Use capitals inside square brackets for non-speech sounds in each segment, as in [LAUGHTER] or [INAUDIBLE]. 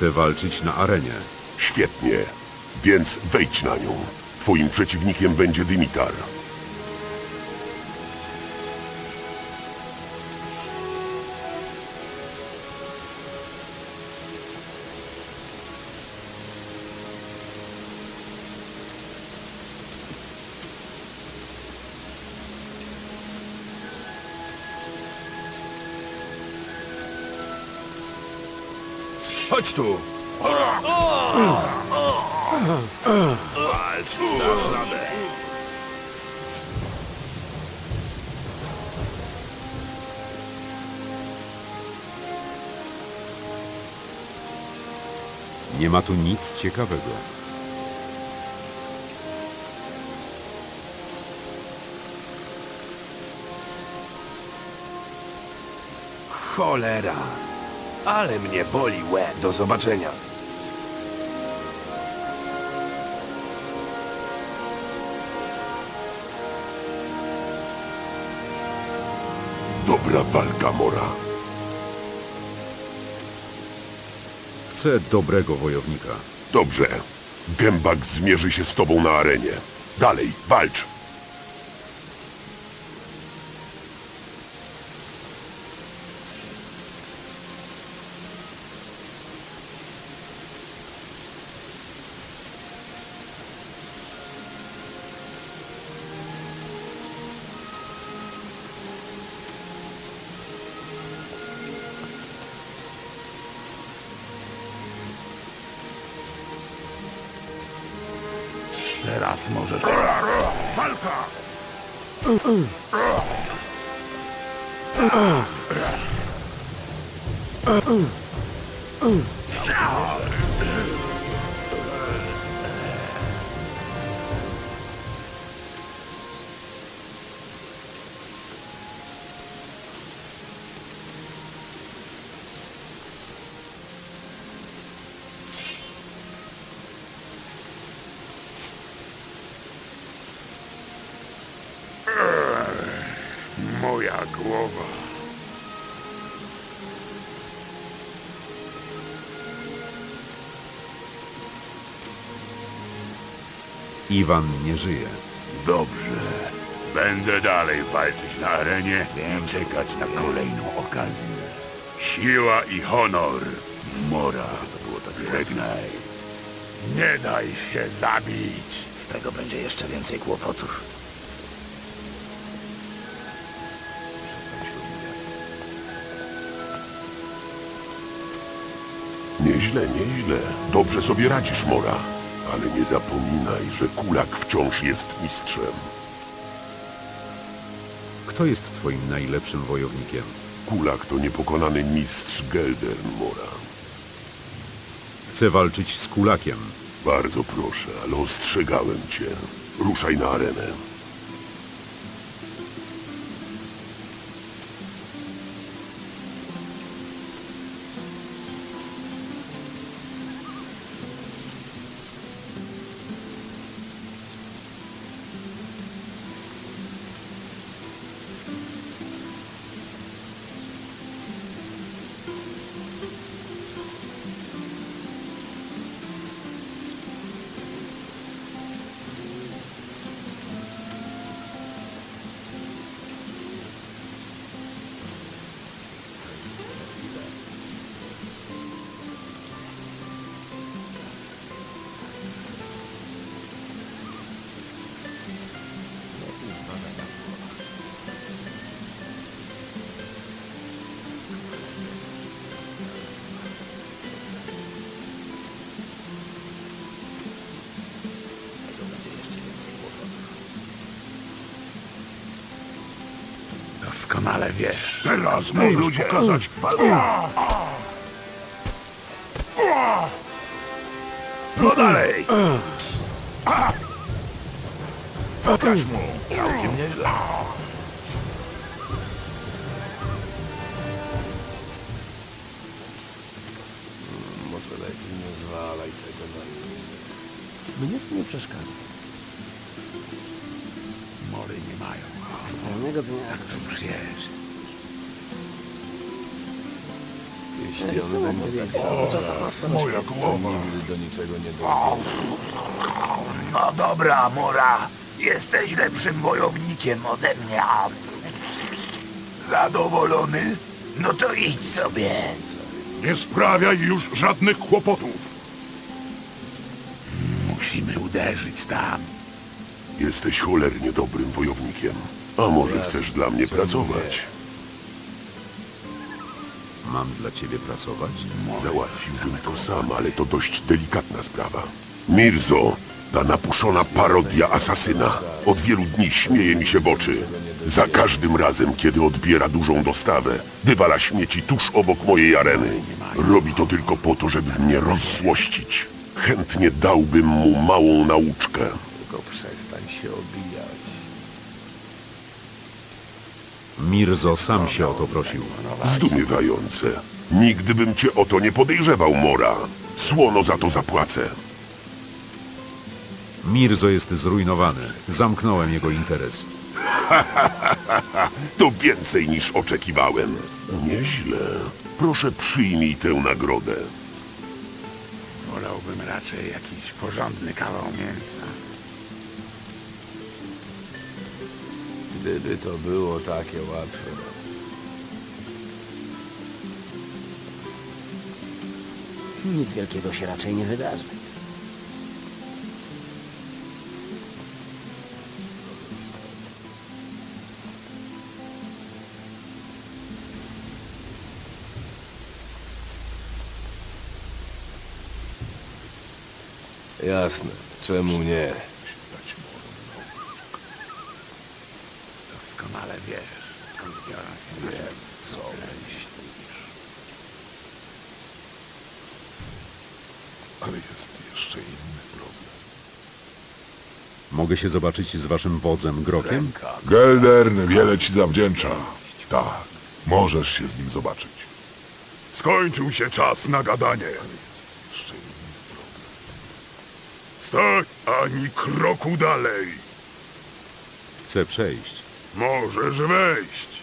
Chcę walczyć na arenie. Świetnie. Więc wejdź na nią. Twoim przeciwnikiem będzie Dimitar. Chodź tu! Walcz, dasz radę. Nie ma tu nic ciekawego. Cholera! Ale mnie boli łeb. Do zobaczenia. Dobra walka, Mora. Chcę dobrego wojownika. Dobrze. Gębak zmierzy się z tobą na arenie. Dalej, walcz. Teraz możesz... Walka! Moja głowa. Iwan nie żyje. Dobrze. Będę dalej walczyć na arenie i czekać na kolejną okazję. Siła i honor. Mora. Żegnaj. Nie daj się zabić. Z tego będzie jeszcze więcej kłopotów. Nieźle, nieźle. Dobrze sobie radzisz, Mora. Ale nie zapominaj, że Kulak wciąż jest mistrzem. Kto jest twoim najlepszym wojownikiem? Kulak to niepokonany mistrz Gelder, Mora. Chcę walczyć z kulakiem. Bardzo proszę, ale ostrzegałem cię. Ruszaj na arenę. Doskonale wiesz. Teraz możesz pokazać... No dalej! Pokaż mu! Całkiem nieźle. Może lepiej nie zwalaj tego na mnie. Mnie to nie przeszkadza. Pewnego dnia Tak to wiesz. Jeśli on będzie Moja głowa! nigdy do niczego nie dojdzie. No dobra, Mora. Jesteś lepszym wojownikiem ode mnie. Zadowolony? No to idź sobie. Nie sprawiaj już żadnych kłopotów! Musimy uderzyć tam. Jesteś cholernie dobrym wojownikiem. A może chcesz dla mnie pracować? Mam dla ciebie pracować? Załatwiłbym to sam, ale to dość delikatna sprawa. Mirzo, ta napuszona parodia asasyna, od wielu dni śmieje mi się w oczy. Za każdym razem, kiedy odbiera dużą dostawę, wywala śmieci tuż obok mojej areny. Robi to tylko po to, żeby mnie rozzłościć. Chętnie dałbym mu małą nauczkę. Mirzo sam się o to prosił. Zdumiewające. Nigdy bym cię o to nie podejrzewał, Mora. Słono za to zapłacę. Mirzo jest zrujnowany. Zamknąłem jego interes. [LAUGHS] To więcej niż oczekiwałem. Nieźle. Proszę przyjmij tę nagrodę. Wolałbym raczej jakiś porządny kawał mięsa. Gdyby to było takie łatwe. nic wielkiego się raczej nie wydarzy. Jasne. Czemu nie? Doskonale wiesz, skąd się Wiem, co myślisz. Ale jest jeszcze inny problem. Mogę się zobaczyć z waszym wodzem Grokiem? Geldern wiele ci zawdzięcza. Tak, możesz się z nim zobaczyć. Skończył się czas na gadanie. Stać ani kroku dalej. Chcę przejść. Możesz wejść.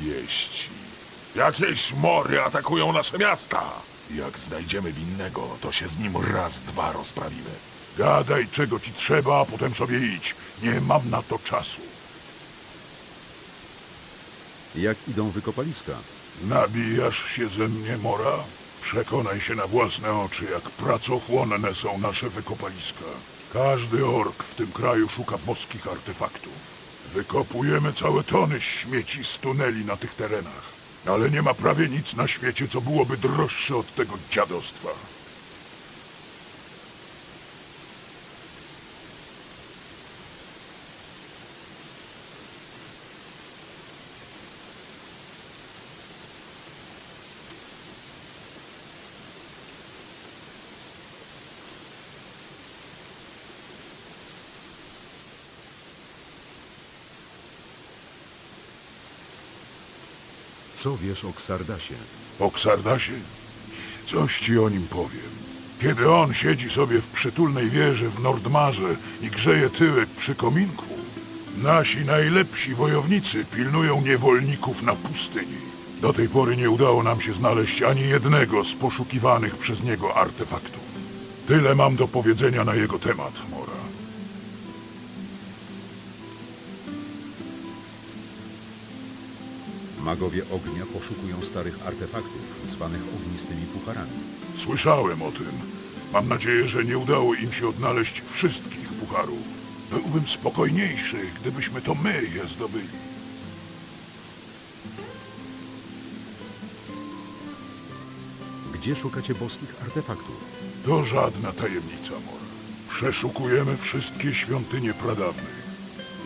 Wieści. Jakieś mory atakują nasze miasta. Jak znajdziemy winnego, to się z nim raz, dwa rozprawimy. Gadaj, czego ci trzeba, a potem sobie idź. Nie mam na to czasu. Jak idą wykopaliska? Nabijasz się ze mnie, Mora? Przekonaj się na własne oczy, jak pracochłonne są nasze wykopaliska. Każdy ork w tym kraju szuka boskich artefaktów. Wykopujemy całe tony śmieci z tuneli na tych terenach. Ale nie ma prawie nic na świecie, co byłoby droższe od tego dziadostwa. Co wiesz o Ksardasie? O Ksardasie? Coś ci o nim powiem. Kiedy on siedzi sobie w przytulnej wieży w Nordmarze i grzeje tyłek przy kominku, nasi najlepsi wojownicy pilnują niewolników na pustyni. Do tej pory nie udało nam się znaleźć ani jednego z poszukiwanych przez niego artefaktów. Tyle mam do powiedzenia na jego temat, Mora. Magowie ognia poszukują starych artefaktów, zwanych ognistymi pucharami. Słyszałem o tym. Mam nadzieję, że nie udało im się odnaleźć wszystkich pucharów. Byłbym spokojniejszy, gdybyśmy to my je zdobyli. Gdzie szukacie boskich artefaktów? To żadna tajemnica, Mor. Przeszukujemy wszystkie świątynie pradawnych.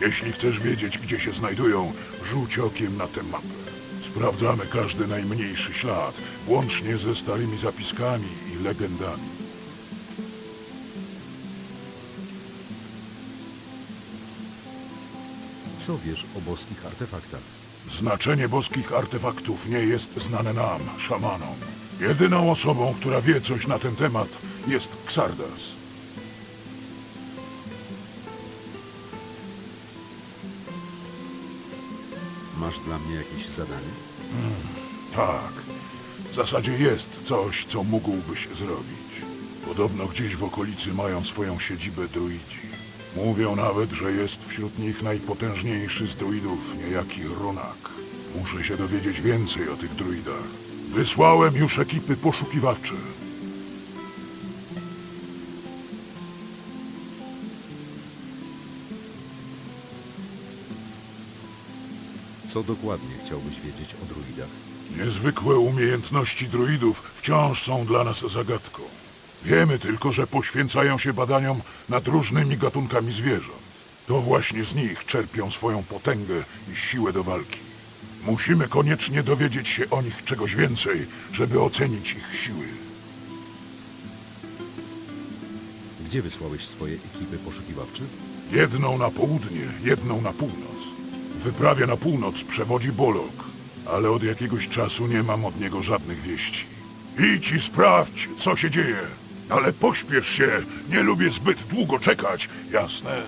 Jeśli chcesz wiedzieć, gdzie się znajdują, rzuć okiem na tę mapę. Sprawdzamy każdy najmniejszy ślad, łącznie ze starymi zapiskami i legendami. Co wiesz o boskich artefaktach? Znaczenie boskich artefaktów nie jest znane nam, szamanom. Jedyną osobą, która wie coś na ten temat, jest Xardas. Masz dla mnie jakieś zadanie? Tak. W zasadzie jest coś, co mógłbyś zrobić. Podobno gdzieś w okolicy mają swoją siedzibę druidzi. Mówią nawet, że jest wśród nich najpotężniejszy z druidów, niejaki Runak. Muszę się dowiedzieć więcej o tych druidach. Wysłałem już ekipy poszukiwawcze. Co dokładnie chciałbyś wiedzieć o druidach? Niezwykłe umiejętności druidów wciąż są dla nas zagadką. Wiemy tylko, że poświęcają się badaniom nad różnymi gatunkami zwierząt. To właśnie z nich czerpią swoją potęgę i siłę do walki. Musimy koniecznie dowiedzieć się o nich czegoś więcej, żeby ocenić ich siły. Gdzie wysłałeś swoje ekipy poszukiwawcze? Jedną na południe, jedną na północ. Wyprawie na północ przewodzi Bolok, ale od jakiegoś czasu nie mam od niego żadnych wieści. Idź i sprawdź, co się dzieje. Ale pośpiesz się, nie lubię zbyt długo czekać, jasne?